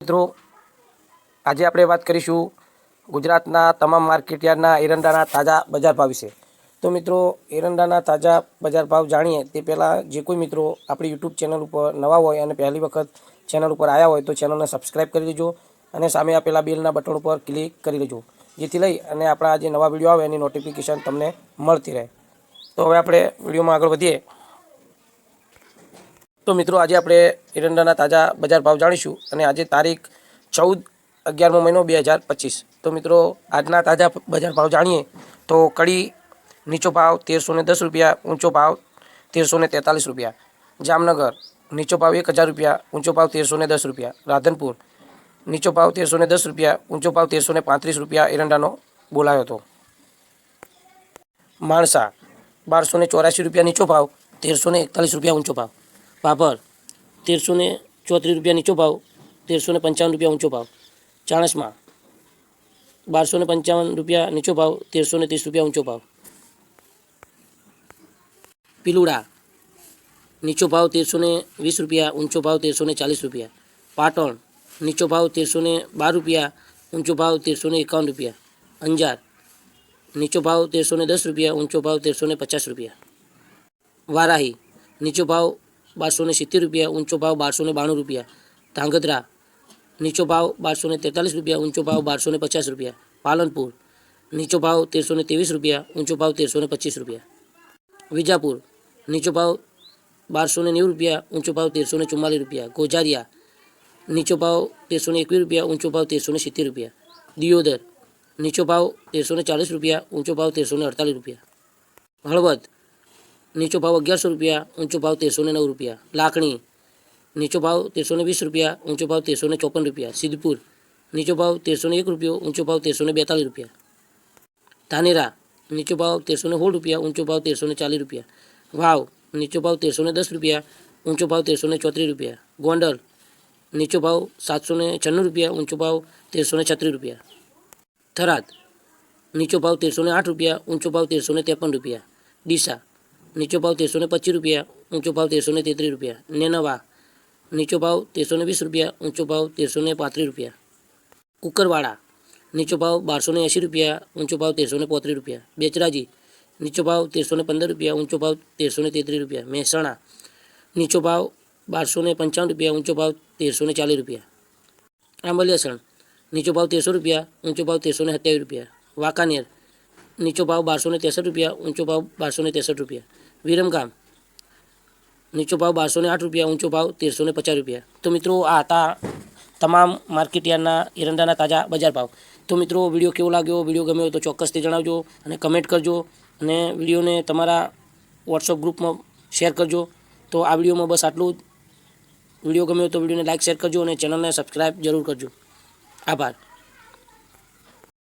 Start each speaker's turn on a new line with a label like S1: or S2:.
S1: મિત્રો, આજે આપણે વાત કરીશું ગુજરાતના તમામ માર્કેટયાર્ડના એરંડાના તાજા બજાર ભાવ વિશે. તો મિત્રો, એરંડાના તાજા બજાર ભાવ જાણીએ તે પહેલાં જે કોઈ મિત્રો આપણી યુટ્યુબ ચેનલ ઉપર નવા હોય અને પહેલી વખત ચેનલ ઉપર આવ્યા હોય તો ચેનલને સબસ્ક્રાઈબ કરી દેજો અને સામે આપેલા બેલના બટન ઉપર ક્લિક કરી લેજો જેથી લઈ અને આપણા જે નવા વીડિયો આવે એની નોટિફિકેશન તમને મળતી રહે. તો હવે આપણે વિડીયોમાં આગળ વધીએ. તો મિત્રો આજે આપણે એરંડાના તાજા બજાર ભાવ જાણીશું અને આજે તારીખ ચૌદ અગિયારમો મહિનો બે હજાર પચીસ. તો મિત્રો આજના તાજા બજાર ભાવ જાણીએ તો કડી નીચો ભાવ તેરસો ને દસ રૂપિયા, ઊંચો ભાવ તેરસો ને તેતાલીસ રૂપિયા. જામનગર નીચો ભાવ એક હજાર રૂપિયા, ઊંચો ભાવ તેરસો ને દસ રૂપિયા. રાધનપુર નીચો ભાવ તેરસો ને દસ રૂપિયા, ઊંચો ભાવ તેરસો ને પાંત્રીસ રૂપિયા એરંડાનો બોલાયો હતો. માણસા બારસો ને ચોરાસી રૂપિયા નીચો ભાવ, તેરસો ને એકતાલીસ રૂપિયા ઊંચો ભાવ. પાપડ તેરસો ને ચોત્રીસ રૂપિયા નીચો ભાવ તેરસો ને પંચાવન રૂપિયા ઊંચો ભાવ ચાણસમાં બારસો ને પંચાવન રૂપિયા નીચો ભાવ તેરસો ને ત્રીસ રૂપિયા ઊંચો ભાવ પિલુડા નીચો ભાવ તેરસો ને વીસ રૂપિયા ઊંચો ભાવ તેરસો ને ચાલીસ રૂપિયા પાટણ નીચો ભાવ તેરસો ને બાર રૂપિયા ઊંચો ભાવ તેરસો ને એકાવન રૂપિયા અંજાર નીચો ભાવ તેરસો ને દસ રૂપિયા ઊંચો ભાવ તેરસો ને પચાસ રૂપિયા વારાહી નીચો ભાવ બારસો ને સિત્તેર રૂપિયા ઊંચો ભાવ બારસો ને બાણું રૂપિયા ધાંગધ્રા નીચો ભાવ બારસો ને તેતાલીસ રૂપિયા ઊંચો ભાવ બારસો ને પચાસ રૂપિયા પાલનપુર નીચો ભાવ તેરસો ને ત્રેવીસ રૂપિયા ઊંચો ભાવ તેરસો ને પચીસ રૂપિયા વિજાપુર નીચો ભાવ બારસો ને નેવું રૂપિયા ઊંચો ભાવ તેરસો ને ચુમ્માલીસ રૂપિયા ગોજારિયા નીચો ભાવ તેરસો ને એકવીસ રૂપિયા ઊંચો ભાવ તેરસો ને સિત્તેર રૂપિયા દિયોદર નીચો ભાવ તેરસો ને ચાલીસ રૂપિયા ઊંચો ભાવ તેરસો ને અડતાલીસ રૂપિયા હળવદ નીચો ભાવ અગિયારસો રૂપિયા ઊંચો ભાવ તેરસો ને નવ રૂપિયા લાખણી નીચો ભાવ તેરસો ને વીસ રૂપિયા ઊંચો ભાવ તેરસો ને ચોપન રૂપિયા સિદ્ધપુર નીચો ભાવ તેરસો ને એક રૂપિયો ઊંચો ભાવ તેરસો ને બેતાલીસ રૂપિયા ધાનેરા નીચો ભાવ તેરસો ને સોળ રૂપિયા ઊંચો ભાવ તેરસો ને ચાલીસ રૂપિયા વાવ નીચો ભાવ તેરસો ને દસ રૂપિયા ઊંચો ભાવ તેરસો ને ચોત્રીસ રૂપિયા ગોંડલ નીચો ભાવ સાતસો ને છન્નું રૂપિયા ઊંચો ભાવ તેરસો ને છત્રીસ રૂપિયા થરાદ નીચો ભાવ તેરસો ને આઠ રૂપિયા ઊંચો ભાવ તેરસો ને ત્રેપન રૂપિયા ડીસા નીચો ભાવ તેરસો ને પચીસ રૂપિયા ઊંચો ભાવ તેરસો ને તેત્રીસ રૂપિયા નેનવા નીચો ભાવ તેરસો ને વીસ રૂપિયા ઊંચો ભાવ તેરસો ને પાંત્રીસ રૂપિયા કુકરવાડા નીચો ભાવ બારસો ને એંશી રૂપિયા ઊંચો ભાવ તેરસો ને પોત્રીસ રૂપિયા બેચરાજી નીચો ભાવ તેરસો ને પંદર રૂપિયા ઊંચો ભાવ તેરસો ને તેત્રીસ રૂપિયા મહેસાણા નીચો ભાવ બારસો ને પંચાવન રૂપિયા ઊંચો ભાવ તેરસો ને ચાલીસ રૂપિયા આંબલિયાસણ નીચો ભાવ તેરસો રૂપિયા ઊંચો ભાવ તેરસો ને સત્યાવીસ રૂપિયા વાંકાનેર નીચો ભાવ બારસો ને ત્રેસઠ રૂપિયા ઊંચો ભાવ બારસો ને ત્રેસઠ રૂપિયા વિરમગામ નીચો ભાવ બારસો ને આઠ રૂપિયા, ઊંચો ભાવ તેરસો ને પચાસ રૂપિયા. તો મિત્રો, આ હતા તમામ માર્કેટ યાર્ડના એરંડાના તાજા બજાર ભાવ. તો મિત્રો, વીડિયો કેવો લાગ્યો? વીડિયો ગમ્યો તો ચોક્કસથી જણાવજો અને કમેન્ટ કરજો અને વિડીયોને તમારા વોટ્સઅપ ગ્રુપમાં શેર કરજો. તો આ વિડીયોમાં બસ આટલું જ. વીડિયો ગમ્યો તો વિડીયોને લાઇક શેર કરજો અને ચેનલને સબસ્ક્રાઈબ જરૂર કરજો. આભાર.